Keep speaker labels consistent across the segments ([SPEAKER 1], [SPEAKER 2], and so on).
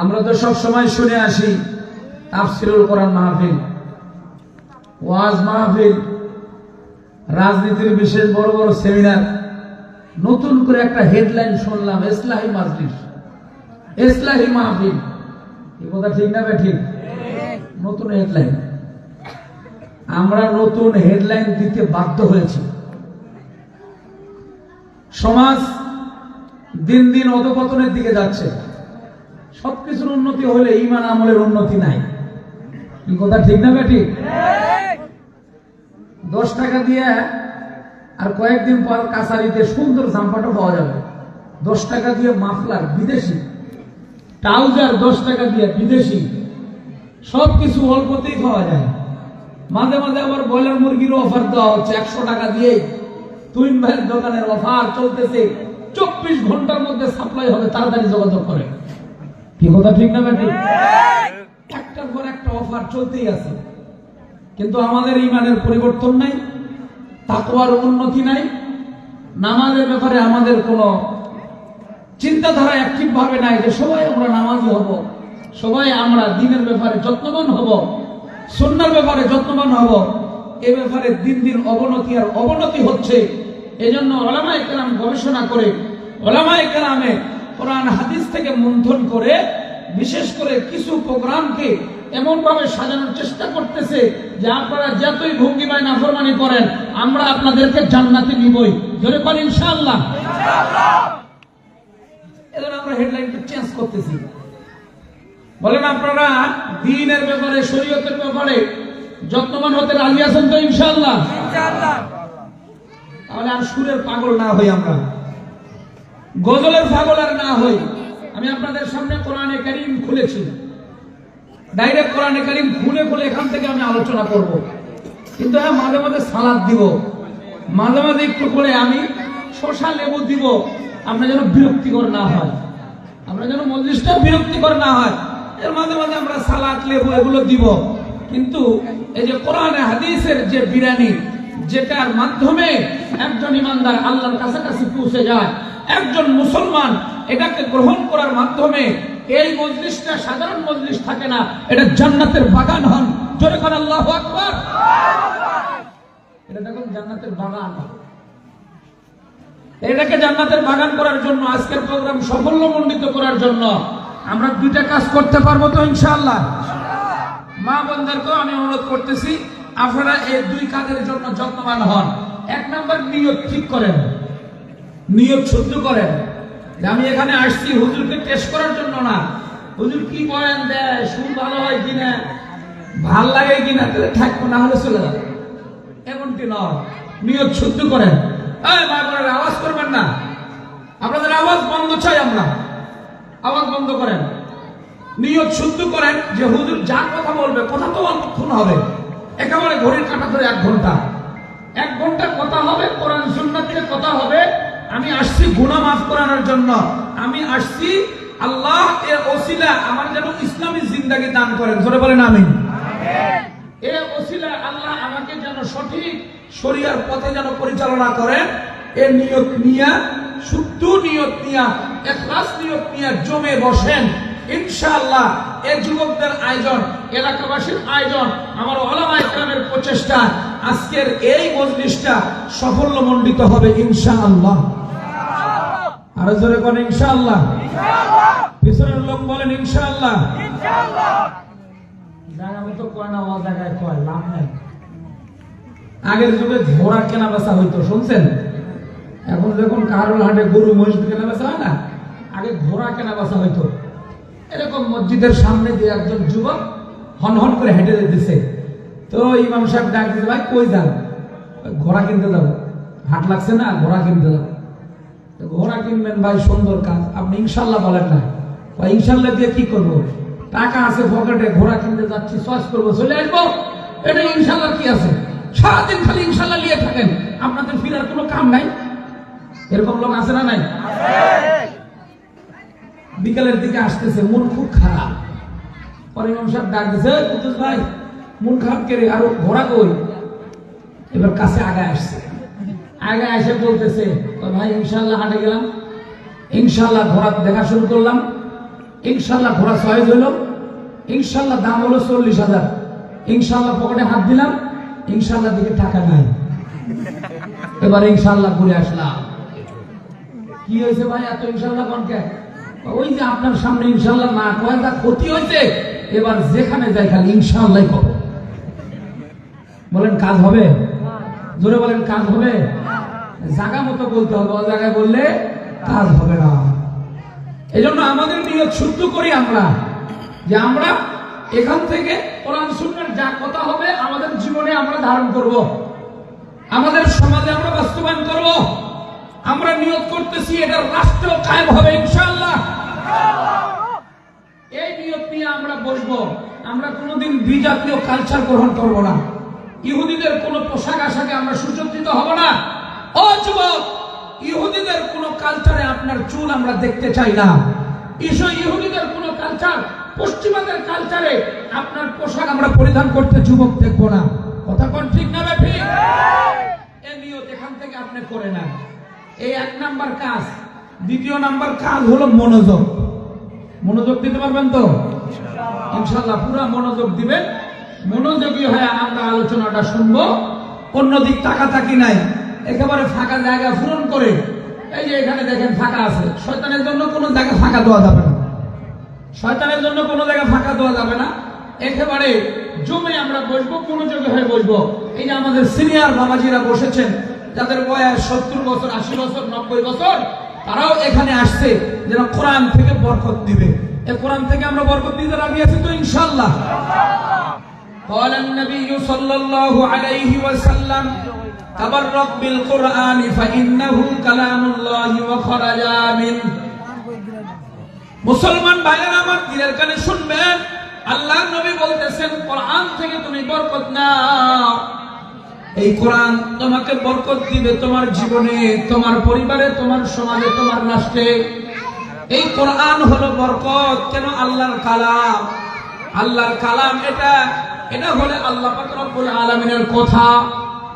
[SPEAKER 1] আমরা তো সব সময় শুনে আসি, তাফসিরুল কোরআন মাহফিল, ওয়াজ মাহফিল, রাজনীতির বিশেষ বড় বড় সেমিনার। নতুন করে একটা হেডলাইন শুনলাম ইসলাহী মাজলিস। ইসলাহী মাহফিল। এই কথা, ঠিক না ঠিক নতুন হেডলাইন। আমরা নতুন হেডলাইন দিতে বাধ্য হয়েছি। সমাজ দিন দিন অধপতনের দিকে যাচ্ছে। সবকিছুর উন্নতি হলে ইমান আমলের উন্নতি নাই। কি কথা, ঠিক না বেটি দশ টাকা দিয়ে আর কয়েকদিন পর কাছারিতে সুন্দর জাম্পাটা পাওয়া যাবে। দশ টাকা দিয়ে মাফলার, বিদেশি। ট্রাউজার দশ টাকা দিয়ে, বিদেশি। সব কিছু অল্পতেই পাওয়া যায়। মাঝে মাঝে আবার ব্রয়লার মুরগির অফার দেওয়া হচ্ছে, একশো টাকা দিয়ে। তুইন ভাইয়ের দোকানের অফার চলতেছে। চব্বিশ ঘণ্টার মধ্যে সাপ্লাই হবে, তাড়াতাড়ি যোগাযোগ করে। কি কথা ঠিক না ব্যাটি? একটার পর একটা অফার চলতেই আছে। কিন্তু আমাদের ইমানের পরিবর্তন নাই উন্নতি নাই, নামাজের ব্যাপারে আমাদের চিন্তাধারা নাই যে সবাই আমরা নামাজি হব, সবাই আমরা দিনের ব্যাপারে যত্নবান হব সন্ন্যার ব্যাপারে যত্নবান হব, এ ব্যাপারে দিন দিন অবনতি আর অবনতি হচ্ছে। এজন্য ওলামায়ে কেরাম গবেষণা করে, ওলামায়ে কেরামে কোরআন হাদিস থেকে মন্থন করে বিশেষ করে কিছু প্রোগ্রামকে এমন ভাবে সাজানোর চেষ্টা করতেছে যে আপনারা যতই ভঙ্গিমায় নাফরমানি করেন আমরা আপনাদেরকে জান্নাতে নিবই। জোরে পারেন ইনশাআল্লাহ। এজন্য আমরা হেডলাইনটা চেঞ্জ করতেছি। বলেন আপনারা দিনের ব্যাপারে শরীয়তের ব্যাপারে যত্নবান হতে রাজি আছেন তো ইনশাআল্লাহ। তাহলে আর সুরের পাগল না হই আমরা। গজলের পাগল আর না হই আমি আপনাদের সামনে কোরআনে কারিম খুলেছি। ডাইরেক্ট কোরআনে কারিম খুলে খুলে এখান থেকে আমি আলোচনা করব। কিন্তু হ্যাঁ মাঝে মাঝে সালাদ দিব। মাঝে মাঝে একটু করে আমি শশা লেবু দিব। আমরা যেন বিরক্তিকর না হয়। আমরা যেন মজলিসটা বিরক্তিকর না হয়। এর মাঝে মাঝে আমরা সালাদ, লেবু এগুলো দিব। কিন্তু এই যে কোরআনে, হাদিসের যে বিরানি যেটার মাধ্যমে একজন ইমানদার আল্লাহর কাছাকাছি পৌঁছে যায় একজন মুসলমান এটাকে গ্রহণ করার মাধ্যমে এই মজলিসটা সাধারণ মজলিস থাকে না, এটা জান্নাতের বাগান হন। জোরে করে আল্লাহ আকবার। এটা দেখুন, জান্নাতের বাগান। এটাকে জান্নাতের বাগান করার জন্য, আজকের প্রোগ্রাম সাফল্যমণ্ডিত করার জন্য আমরা দুইটা কাজ করতে পারব তো, ইনশাআল্লাহ? মা বোনদেরকেও আমি অনুরোধ করতেছি, আপনারা এই দুই কাজের জন্য যত্নবান হন। এক নম্বর নিয়ত ঠিক করেন। নিয়ত শুদ্ধ করেন। আমি এখানে আসছি, হুজুরকে টেস্ট করার জন্য না। হুজুর কি বলেন দেয় সুর ভালো হয় কিনা ভালো লাগে কিনা তাহলে থাকব না হলে চলে যাবে। এমনটি নয়। নিয়োগ শুদ্ধ করেন। আওয়াজ করবেন না। আপনাদের আওয়াজ বন্ধ চাই আমরা। আওয়াজ বন্ধ করেন। নিয়ত শুদ্ধ করেন যে হুজুর যা কথা বলবে, কথা তো অল্পক্ষণ হবে। একেবারে ঘড়ির কাটা ধরে এক ঘণ্টা। এক ঘণ্টা কথা হবে, কোরআন, সুন্নাতের কথা হবে। আমি আসছি গুনাহ মাফ করানোর জন্য। আমি আসছি আল্লাহ এর ওসিলা আমার যেন ইসলামী জিন্দাগি দান করেন। ধরে বলেন আমিন। এ ওসিলা আল্লাহ আমাকে যেন সঠিক শরিয়ার পথে যেন পরিচালনা করেন। এ নিয়ত নিয়া শুদ্ধ নিয়ত নিয়া এখলাস নিয়ত নিয়া জমে বসেন। ইনশাআল্লাহ এ যুবকদের আয়োজন এলাকাবাসীর আয়োজন আমার ওলামা প্রচেষ্টা আজকের এই মজলিসটা সাফল্যমণ্ডিত হবে ইনশাআল্লাহ। আরও জোরে বলেন ইনশাআল্লাহ। পিছনের লোক বলেন ইনশাআল্লাহ। জায়গা তো কয় না ও জায়গায় কয় লাভ নাই। আগের যুগে ঘোড়া কেনা বেচা হইতো শুনছেন? এখন যখন কারোর হাটে গরু মহিষ কেনা বেচা হয় না আগে ঘোড়া কেনা বেচা হইতো। এরকম মসজিদের সামনে দিয়ে একজন যুবক হন হন করে হেঁটে যেতেছে। তো ইমাম সাহেব ডাক দিতে ভাই কই যান? ঘোড়া কিনতে যাব। হাট লাগছে না ঘোড়া কিনতে যাব। ঘোড়া কিনবেন ভাই, সুন্দর কাজ। আপনি ইনশাল্লাহ বলেন না। বা ইনশাল্লাহ দিয়ে কি করব? টাকা আছে পকেটে, ঘোড়া কিনতে যাচ্ছি, চয়েস করব, চলে আসব। এটা ইনশাল্লাহ কি আছে? সারাদিন খালি ইনশাল্লাহ নিয়ে থাকেন। আপনাদের ফিরার কোনো কাম নাই? এরকম লোক আছে না নাই? বিকালের দিকে আসতেছে, মন খুব খারাপ। পরে ইমাম সাহেব ডাক দিছে, "এই ভাই, মন খারাপ কে রে আরও ঘোড়া কই? এবার কাছে আগে আসছে। আগে এসে বলতেছে "তো ভাই ইনশাল্লাহ হাটে গেলাম। ইনশাল্লাহ ঘোড়া দেখা শুরু করলাম। ইনশাল্লাহ ঘোড়া সহেজ হইল ইনশাল্লাহ দাম হলো চল্লিশ হাজার। ইনশাল্লাহ পকেটে হাত দিলাম। ইনশাল্লাহ দিকে টাকা নাই। এবার ইনশাল্লাহ ঘুরে আসলাম। কি হয়েছে ভাই এত ইনশাল্লাহ কনকে ওই যে আপনার সামনে ইনশাল্লাহ না কয় তা ক্ষতি হয়েছে, এবার যেখানে যাই খালি ইনশাল্লাহ বলেন, কাজ হবে? জোরে বলেন, কাজ হবে? জায়গা মতো বলতে হবে জায়গায় বললে কাজ হবে না। এই জন্য আমাদের নিয়ত শুদ্ধ করি আমরা, যে আমরা এখান থেকে কোরআন সুন্নার যা কথা হবে আমাদের জীবনে আমরা ধারণ করব। আমাদের সমাজে আমরা বাস্তবায়ন করব। আমরা নিয়োগ করতেছি এটা রাষ্ট্র কায়েম হবে ইনশাল্লাহ এই নিয়োগ নিয়ে আমরা বসবো। আমরা কোনোদিন বিজাতীয় কালচার গ্রহণ করব না। ইহুদিদের কোনো পোশাক আশাকে আমরা সুসজ্জিত হব না। ও যুবক, ইহুদিদের কোনো কালচারে আপনার চুল আমরা দেখতে চাই না। ইহুদিদের কোনো কালচার পশ্চিমাদের কালচারে আপনার পোশাক আমরা পরিধান করতে যুবক দেখব না। কথা কোন ঠিক না এখান থেকে আপনি এই এক নাম্বার কাজ। দ্বিতীয় নাম্বার কাজ হলো মনোযোগ। মনোযোগ দিতে পারবেন তো? ইনশাল্লাহ পুরো মনোযোগ দিবেন। মনোযোগী হয়ে আমরা আলোচনাটা শুনব। অন্যদিক তাকাতাকি নাই। একেবারে ফাঁকা জায়গা পূরণ করে এই যে এখানে দেখেন ফাঁকা আছে শয়তানের জন্য কোনো জায়গা ফাঁকা দেওয়া যাবে না শয়তানের জন্য কোনো জায়গা ফাঁকা দেওয়া যাবে না একেবারে জমে আমরা বসবো মনোযোগী হয়ে বসবো এই যে আমাদের সিনিয়র বাবাজিরা বসেছেন যাদের বয়স সত্তর বছর আশি বছর নব্বই বছর তারাও এখানে আসছে যেন কোরআন থেকে বরকত দিবে এ কোরআন থেকে আমরা বরকত দিতে রাজি আছি তো ইনশাল্লাহ قال النبي صلى الله عليه وسلم মুসলমান আমার কানে শুনবেন নবী বলতেছেন, কোরআন থেকে তুমি বরকত নাও। এই কোরআন তোমাকে বরকত দিবে তোমার জীবনে, তোমার পরিবারে, তোমার সমাজে, তোমার রাষ্ট্রে। এই কোরআন হলো বরকত, কেন আল্লাহর কালাম? আল্লাহর কালাম এটা এটা হলে আল্লাহ পাক রব্বুল আলামিনের কথা।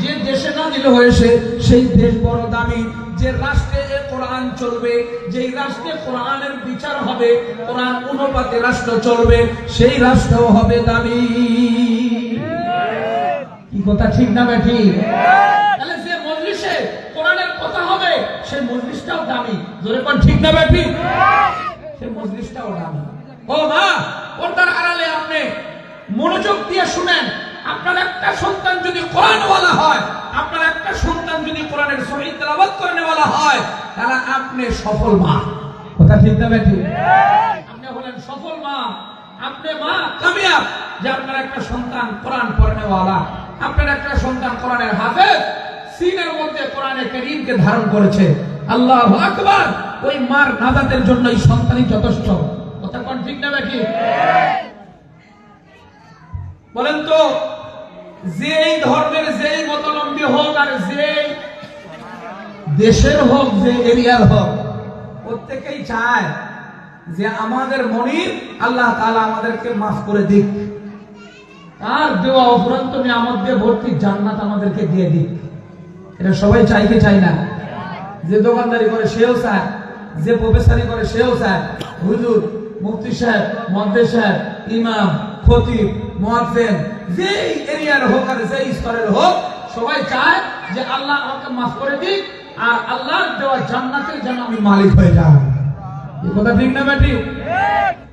[SPEAKER 1] যে দেশে নাজিল হয়েছে সেই দেশ বড় দামি। যে রাষ্ট্রে কোরআন চলবে, যেই রাষ্ট্রে কোরআনের বিচার হবে, কোরআন অনুপাতে রাষ্ট্র চলবে, সেই রাষ্ট্র হবে দামি। কি কথা ঠিক না ব্যাঠি তাহলে যে মজলিসে কোরআনের কথা হবে সেই মজলিসটাও দামি। জোরে কোন ঠিক না ব্যাঠি সেই মজলিসটাও দামি। ও মা পর্দার আড়ালে আপনি মনোযোগ দিয়ে শুনেন? আপনার একটা সন্তান যদি কোরআনওয়ালা হয়, আপনার একটা সন্তান যদি কোরআনের শহীদ সহিত তেলাওয়াত করেনেওয়ালা হয়, তাহলে আপনি সফল মা। কথা ঠিক না ব্যাঠি আপনি হলেন সফল মা। আপনি মা কামিয়াব, যে আপনার একটা সন্তান কোরআন পড়নেওয়ালা। আপনার একটা সন্তান কোরআনের হাফেজ, সিনের মধ্যে কোরআনে করিমকে ধারণ করেছে। আল্লাহ আকবার! ওই মার নাজাতের জন্য এই সন্তানই যথেষ্ট। কথা কোন ঠিক না ব্যাঠি বলেন তো যেই ধর্মের যেই মতলম্বী হোক আর যেই দেশের হোক যে এরিয়ার হোক, প্রত্যেকেই চায় যে আমাদের মনির আল্লাহ তাআলা আমাদেরকে মাফ করে দিক। আর দেওয়া অফুরন্ত নিয়ামত দিয়ে ভর্তি জান্নাত আমাদেরকে দিয়ে দিক। এটা সবাই চাই কি চাই না? যে দোকানদারি করে সেও চায়, যে প্রফেসারি করে সেও চায়। হুজুর, মুফতি সাহেব মদ্দে সাহেব, ইমাম, খতিব, মুয়াজ্জিন যেই এরিয়ার হোক আর যেই স্তরের হোক, সবাই চায় যে আল্লাহ আমাকে মাফ করে দিক আর আল্লাহ দেওয়া জান্নাতের যেন আমি মালিক হয়ে যাই। এই কথা ঠিক না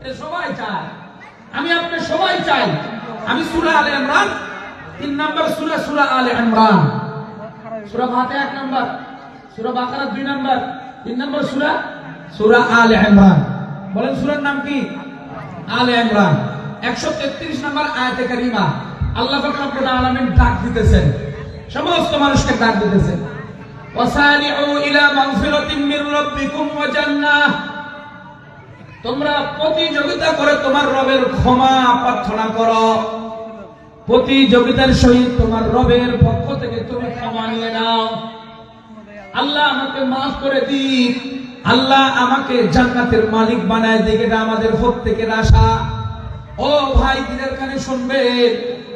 [SPEAKER 1] এ সবাই চায়। আমি আপনি সবাই চাই। আমি সূরা আলে ইমরান, তিন নাম্বার সূরা সূরা আলে ইমরান। সূরা ফাতিহা এক নাম্বার, সূরা বাকারা দুই নাম্বার, তিন নাম্বার সূরা সূরা আলে ইমরান। বলেন সূরার নাম কি? আলে ইমরান। 133 নাম্বার আয়াতে আল্লাহ রব্বুল আলামিন ডাক দিতেছেন। সমস্ত মানুষকে ডাক দিতেছেন। ইলা মাগফিরাতিন মির রাব্বিকুম ওয়া জান্নাহ। তোমরা প্রতিযোগিতা করে তোমার রবের ক্ষমা প্রার্থনা করো। প্রতিযোগিতার সহিত তোমার রবের পক্ষ থেকে তুমি ক্ষমা নিয়ে নাও। আল্লাহ আমাকে মাফ করে দিক। আল্লাহ আমাকে জান্নাতের মালিক বানায় দিক। এটা আমাদের প্রত্যেকের আশা। ও ভাই দিনের কানে শুনবে।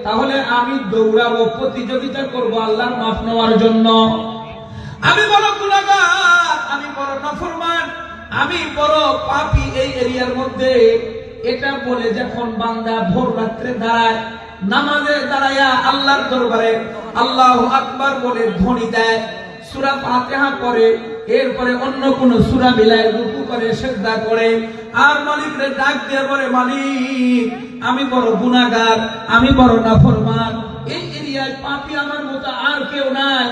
[SPEAKER 1] তাহলে আমি দৌড়াবো, প্রতিযোগিতা করব আল্লাহর মাফ নেওয়ার জন্য। আমি বড় গুণাগার, আমি বড় নফরমান, আমি বড় পাপী এই এরিয়ার মধ্যে। এটা বলে যখন বান্দা ভোর রাত্রে দাঁড়ায়, নামাজে দাঁড়ায়া আল্লাহর দরবারে আল্লাহ আকবার বলে ধ্বনি দেয়, সুরা ফাতিহা করে এরপরে অন্য কোন সুরা মিলায় রুকু করে, সেজদা করে, আর মালিকরে ডাক দিয়ে বলে, মালিক, আমি বড় গুনাহগার, আমি বড় নাফরমান। এই এরিয়ায় পাপি আমার মতো আর কেউ নাই।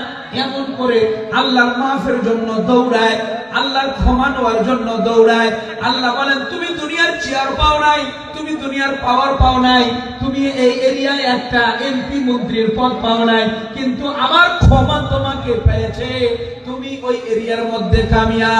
[SPEAKER 1] এমন করে আল্লাহর মাফের জন্য দৌড়ায়, আল্লাহর ক্ষমা নেওয়ার জন্য দৌড়ায়। আল্লাহ বলেন, তুমি দুনিয়ার চেয়ার পাও নাই, তুমি দুনিয়ার পাওয়ার পাও নাই, তুমি এই এরিয়ায় একটা এমপি মন্ত্রীর পদ পাও নাই, কিন্তু আমার ক্ষমা তোমাকে পেয়েছে। ওই এরিয়ার মধ্যে কামিয়া